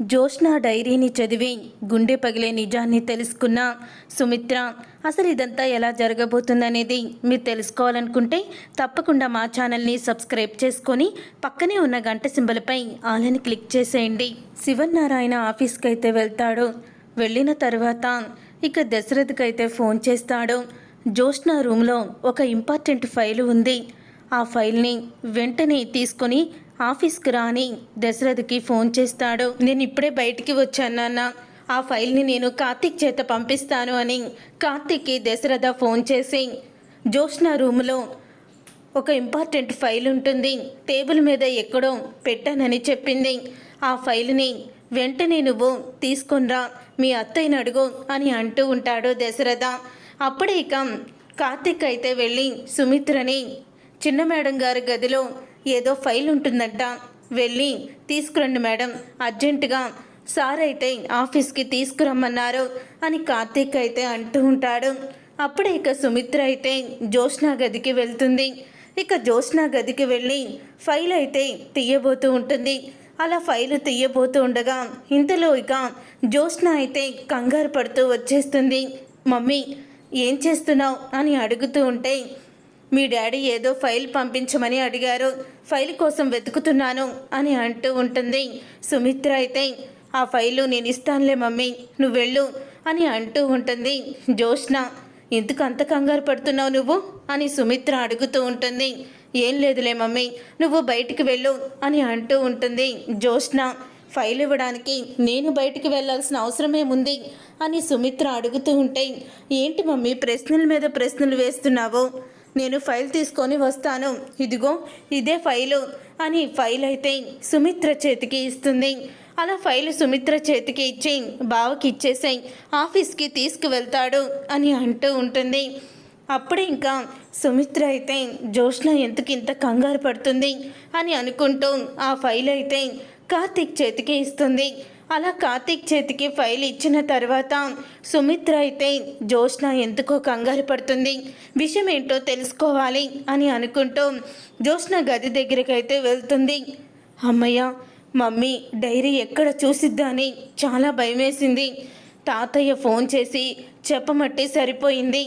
జోష్న డైరీని చదివి గుండె పగిలే నిజాన్ని తెలుసుకున్న. సుమిత్ర అసలు ఇదంతా ఎలా జరగబోతుందనేది మీరు తెలుసుకోవాలనుకుంటే తప్పకుండా మా ఛానల్ని సబ్స్క్రైబ్ చేసుకొని పక్కనే ఉన్న గంట సింబలపై ఆలని క్లిక్ చేసేయండి. శివనారాయణ ఆఫీస్కి అయితే వెళ్తాడు. వెళ్ళిన తర్వాత ఇక దశరథ్కి అయితే ఫోన్ చేస్తాడు. జోష్న రూమ్లో ఒక ఇంపార్టెంట్ ఫైల్ ఉంది. ఆ ఫైల్ని వెంటనే తీసుకొని ఆఫీస్కి రాని దశరథ్కి ఫోన్ చేస్తాడు. నేను ఇప్పుడే బయటికి వచ్చాను నాన్న. ఆ ఫైల్ని నేను కార్తీక్ చేత పంపిస్తాను అని కార్తీక్కి దశరథ ఫోన్ చేసి జోష్న రూమ్లో ఒక ఇంపార్టెంట్ ఫైల్ ఉంటుంది. టేబుల్ మీద ఎక్కడో పెట్టానని చెప్పింది. ఆ ఫైల్ని వెంటనే నువ్వు తీసుకొనిరా మీ అత్తయ్యని అడుగు అని అంటూ ఉంటాడు దశరథ. అప్పుడే ఇక కార్తిక్ అయితే వెళ్ళి సుమిత్రని చిన్న మేడం గారి గదిలో ఏదో ఫైల్ ఉంటుందంట. వెళ్ళి తీసుకురండి మేడం. అర్జెంటుగా సార్ అయితే ఆఫీస్కి తీసుకురమ్మన్నారు అని కార్తీక్ అయితే అంటూ ఉంటాడు. అప్పుడే ఇక సుమిత్ర అయితే జోష్నా గదికి వెళ్తుంది. ఇక జోష్నా గదికి వెళ్ళి ఫైల్ అయితే తీయబోతూ ఉంటుంది. అలా ఫైలు తీయబోతూ ఉండగా ఇంతలో ఇక జోష్న అయితే కంగారు పడుతూ వచ్చేస్తుంది. మమ్మీ ఏం చేస్తున్నావు? అని అడుగుతూ ఉంటే మీ డాడీ ఏదో ఫైల్ పంపించమని అడిగారు. ఫైల్ కోసం వెతుకుతున్నాను అని అంటూ ఉంటుంది. సుమిత్ర అయితే ఆ ఫైలు నేను ఇస్తానులే మమ్మీ నువ్వు వెళ్ళు అని అంటూ ఉంటుంది. జోష్న ఎందుకు అంత కంగారు పడుతున్నావు నువ్వు? అని సుమిత్ర అడుగుతూ ఉంటుంది. ఏం లేదులే మమ్మీ నువ్వు బయటికి వెళ్ళు అని అంటూ ఉంటుంది. జోష్న ఫైల్ ఇవ్వడానికి నేను బయటికి వెళ్ళాల్సిన అవసరమేముంది అని సుమిత్ర అడుగుతూ ఉంటే ఏంటి మమ్మీ ప్రశ్నల మీద ప్రశ్నలు వేస్తున్నావు? నేను ఫైల్ తీసుకొని వస్తాను. ఇదిగో ఇదే ఫైలు అని ఫైల్ అయితే సుమిత్ర చేతికి ఇస్తుంది. అలా ఫైల్ సుమిత్ర చేతికి ఇచ్చి బావకి ఇచ్చేసాయి ఆఫీస్కి తీసుకువెళ్తాడు అని అంటూ ఉంటుంది. అప్పుడే ఇంకా సుమిత్ర అయితే జోష్న ఎందుకు ఇంత కంగారు పడుతుంది? అని అనుకుంటూ ఆ ఫైల్ అయితే కార్తీక్ చేతికి ఇస్తుంది. అలా కార్తీక్ చేతికి ఫైల్ ఇచ్చిన తర్వాత సుమిత్ర అయితే జోష్న ఎందుకో కంగారు పడుతుంది? విషయం ఏంటో తెలుసుకోవాలి అని అనుకుంటూ జోష్న గది దగ్గరికి అయితే వెళ్తుంది. అమ్మయ్య మమ్మీ డైరీ ఎక్కడ చూసిద్దని చాలా భయమేసింది. తాతయ్య ఫోన్ చేసి చెప్పమట్టి సరిపోయింది.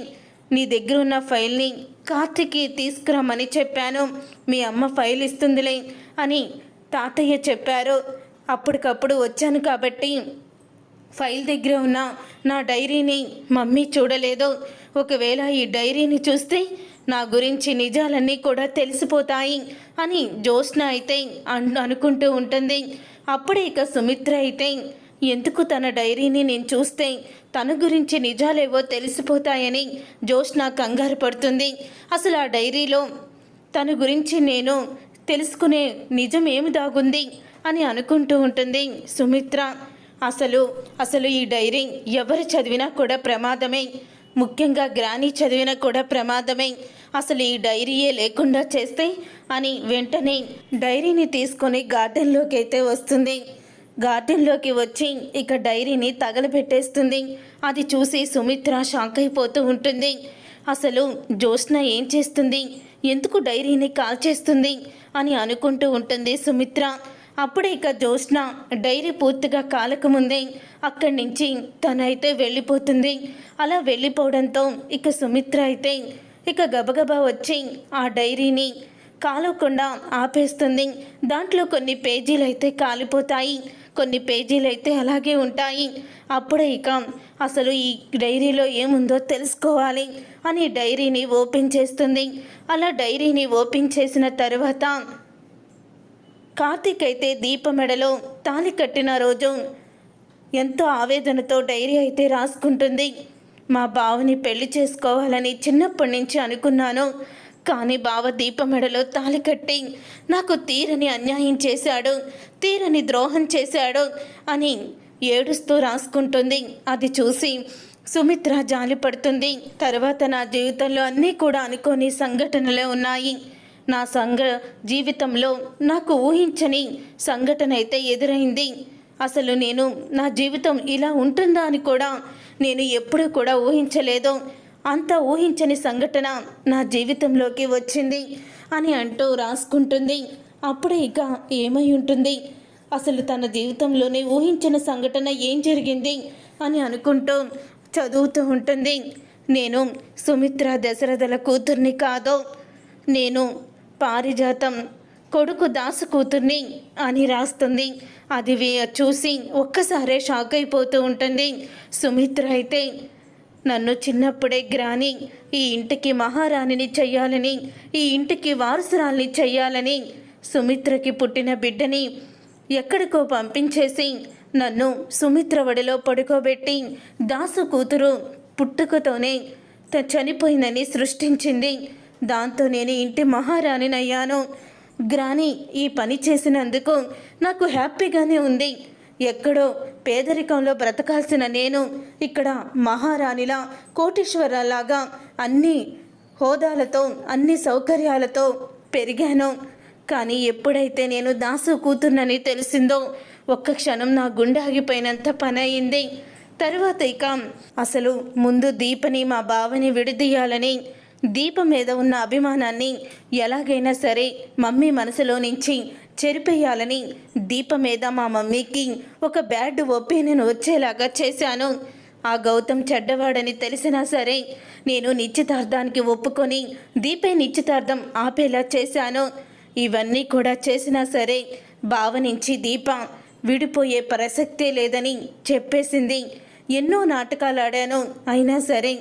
నీ దగ్గర ఉన్న ఫైల్ని కార్తిక్కి తీసుకురమ్మని చెప్పాను. మీ అమ్మ ఫైల్ ఇస్తుందిలే అని తాతయ్య చెప్పారు. అప్పటికప్పుడు వచ్చాను కాబట్టి ఫైల్ దగ్గర ఉన్న నా డైరీని మమ్మీ చూడలేదు. ఒకవేళ ఈ డైరీని చూస్తే నా గురించి నిజాలన్నీ కూడా తెలిసిపోతాయి అని జ్యోత్స్న అయితే అనుకుంటూ ఉంటుంది. అప్పుడే ఇక సుమిత్ర అయితే ఎందుకు తన డైరీని నేను చూస్తే తన గురించి నిజాలేవో తెలిసిపోతాయని జ్యోత్స్న కంగారు పడుతుంది. అసలు ఆ డైరీలో తన గురించి నేను తెలుసుకునే నిజం ఏమి దాగుంది అని అనుకుంటూ ఉంటుంది సుమిత్ర. అసలు అసలు ఈ డైరీ ఎవరు చదివినా కూడా ప్రమాదమే. ముఖ్యంగా గ్రాని చదివినా కూడా ప్రమాదమే. అసలు ఈ డైరీయే లేకుండా చేస్తే అని వెంటనే డైరీని తీసుకొని గార్డెన్లోకి అయితే వస్తుంది. గార్డెన్లోకి వచ్చి ఇక డైరీని తగలబెట్టేస్తుంది. అది చూసి సుమిత్ర షాక్ అయిపోతూ ఉంటుంది. అసలు జ్యోత్స్న ఏం చేస్తుంది? ఎందుకు డైరీని కాల్ చేస్తుంది అని అనుకుంటూ ఉంటుంది సుమిత్ర. అప్పుడే ఇక జ్యోత్స్న డైరీ పూర్తిగా కాలకముందే అక్కడి నుంచి తనైతే వెళ్ళిపోతుంది. అలా వెళ్ళిపోవడంతో ఇక సుమిత్ర అయితే ఇక గబగబా వచ్చి ఆ డైరీని కాలకుండా ఆపేస్తుంది. దాంట్లో కొన్ని పేజీలు అయితే కాలిపోతాయి. కొన్ని పేజీలు అయితే అలాగే ఉంటాయి. అప్పుడే ఇక అసలు ఈ డైరీలో ఏముందో తెలుసుకోవాలి అని డైరీని ఓపెన్ చేస్తుంది. అలా డైరీని ఓపెన్ చేసిన తర్వాత కార్తీక్ అయితే దీపమెడలో తాలి కట్టిన రోజు ఎంతో ఆవేదనతో డైరీ అయితే రాసుకుంటుంది. మా బావని పెళ్ళి చేసుకోవాలని చిన్నప్పటి నుంచి అనుకున్నాను. కానీ బావ దీపమెడలో తాలి కట్టి నాకు తీరని అన్యాయం చేశాడు తీరని ద్రోహం చేశాడు అని ఏడుస్తూ రాసుకుంటుంది. అది చూసి సుమిత్ర జాలిపడుతుంది తర్వాత నా జీవితంలో అన్నీ కూడా అనుకోని సంఘటనలే ఉన్నాయి. నా సంఘ జీవితంలో నాకు ఊహించని సంఘటన అయితే ఎదురైంది. అసలు నేను నా జీవితం ఇలా ఉంటుందా అని కూడా నేను ఎప్పుడూ కూడా ఊహించలేదు. అంత ఊహించని సంఘటన నా జీవితంలోకి వచ్చింది అని అంటూ రాసుకుంటుంది. అప్పుడే ఇక ఏమై ఉంటుంది? అసలు తన జీవితంలోనే ఊహించిన సంఘటన ఏం జరిగింది అని అనుకుంటూ చదువుతూ ఉంటుంది. నేను సుమిత్ర దశరథల కూతుర్ని కాదు నేను పారిజాతం కొడుకు దాసు కూతుర్ని అని రాస్తుంది. అది వే- చూసి ఒక్కసారే షాక్ అయిపోతూ ఉంటుంది. సుమిత్ర అయితే నన్ను చిన్నప్పుడే గ్రాని ఈ ఇంటికి మహారాణిని చెయ్యాలని ఈ ఇంటికి వారసురాల్ని చెయ్యాలని సుమిత్రకి పుట్టిన బిడ్డని ఎక్కడికో పంపించేసి నన్ను సుమిత్ర వడిలో పడుకోబెట్టి దాసు కూతురు పుట్టుకతోనే చనిపోయిందని సృష్టించింది. దాంతో నేను ఇంటి మహారాణినయ్యాను. గ్రాని ఈ పని చేసినందుకు నాకు హ్యాపీగానే ఉంది. ఎక్కడో పేదరికంలో బ్రతకాల్సిన నేను ఇక్కడ మహారాణిలా కోటీశ్వరలాగా అన్ని హోదాలతో అన్ని సౌకర్యాలతో పెరిగాను. కానీ ఎప్పుడైతే నేను దాసు కూతుర్నని తెలిసిందో ఒక్క క్షణం నా గుండె ఆగిపోయినంత పని అయింది తరువాత ఇక అసలు ముందు దీపని మా బావని విడదీయాలని దీప మీద ఉన్న అభిమానాన్ని ఎలాగైనా సరే మమ్మీ మనసులో నుంచి చెరిపేయాలని దీప మీద మా మమ్మీకి ఒక బ్యాడ్ ఒపీనియన్ వచ్చేలాగా చేశాను. ఆ గౌతమ్ చెడ్డవాడని తెలిసినా సరే నేను నిశ్చితార్థానికి ఒప్పుకొని దీపే నిశ్చితార్థం ఆపేలా చేశాను. ఇవన్నీ కూడా చేసినా సరే బావ నుంచి దీప విడిపోయే ప్రసక్తే లేదని చెప్పేసింది. ఎన్నో నాటకాలు ఆడాను. అయినా సరే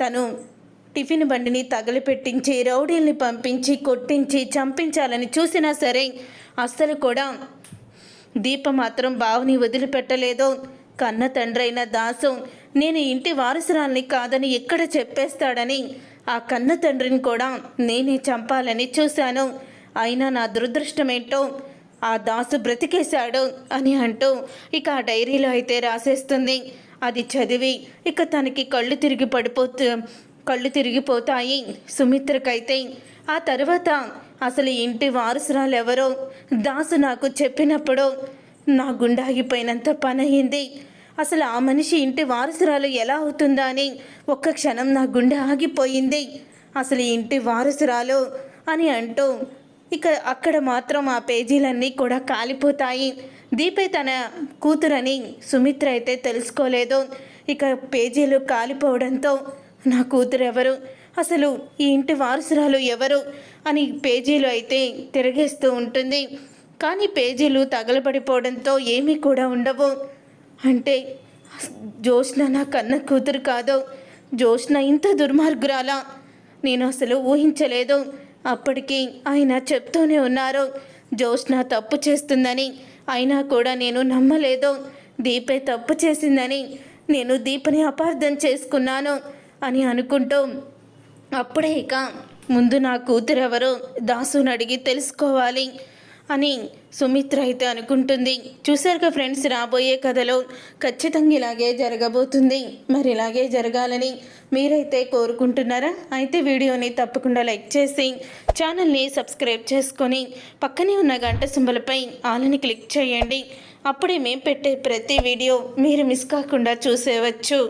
తను టిఫిన్ బండిని తగలపెట్టించి రౌడీల్ని పంపించి కొట్టించి చంపించాలని చూసినా సరే అస్సలు కూడా దీప మాత్రం బావుని వదిలిపెట్టలేదు. కన్న తండ్రైన దాసు నేను ఇంటి వారసురాల్ని కాదని ఎక్కడ చెప్పేస్తాడని ఆ కన్న తండ్రిని కూడా నేనే చంపాలని చూశాను. అయినా నా దురదృష్టమేంటో ఆ దాసు బ్రతికేశాడు అని అంటూ ఇక ఆ డైరీలో అయితే రాసేస్తుంది. అది చదివి ఇక తనకి కళ్ళు తిరిగి పడిపోతూ కళ్ళు తిరిగిపోతాయి. సుమిత్రకైతే ఆ తర్వాత అసలు ఇంటి వారసురాలు ఎవరో దాసు నాకు చెప్పినప్పుడు నా గుండె ఆగిపోయినంత పని అయింది అసలు ఆ మనిషి ఇంటి వారసురాలు ఎలా అవుతుందా అని ఒక్క క్షణం నా గుండె ఆగిపోయింది. అసలు ఇంటి వారసురాలు అని అంటూ ఇక అక్కడ మాత్రం ఆ పేజీలన్నీ కూడా కాలిపోతాయి. దీపే తన కూతురని సుమిత్ర అయితే తెలుసుకోలేదు. ఇక పేజీలు కాలిపోవడంతో నా కూతురు ఎవరు? అసలు ఈ ఇంటి వారసురాలు ఎవరు? అని పేజీలు అయితే తిరగేస్తూ ఉంటుంది. కానీ పేజీలు తగలబడిపోవడంతో ఏమీ కూడా ఉండవు. అంటే జోష్న నా కన్న కూతురు కాదు. జోష్న ఇంత దుర్మార్గురాలా? నేను అసలు ఊహించలేదు. అప్పటికి ఆయన చెప్తూనే ఉన్నారు. జోష్న తప్పు చేస్తుందని. అయినా కూడా నేను నమ్మలేదు. దీపే తప్పు చేసిందని. నేను దీపని అపార్థం చేసుకున్నాను. అని అనుకుంటూ అప్పుడే ఇక ముందు నా కూతురు ఎవరో దాసుని అడిగి తెలుసుకోవాలి అని సుమిత్ర అయితే అనుకుంటుంది. చూసారుగా ఫ్రెండ్స్ రాబోయే కథలో ఖచ్చితంగా ఇలాగే జరగబోతుంది. మరి ఇలాగే జరగాలని మీరైతే కోరుకుంటున్నారా? అయితే వీడియోని తప్పకుండా లైక్ చేసి ఛానల్ని సబ్స్క్రైబ్ చేసుకొని పక్కనే ఉన్న గంట సింబలపై ఆలని క్లిక్ చేయండి. అప్పుడే మేము పెట్టే ప్రతి వీడియో మీరు మిస్ కాకుండా చూసేవచ్చు.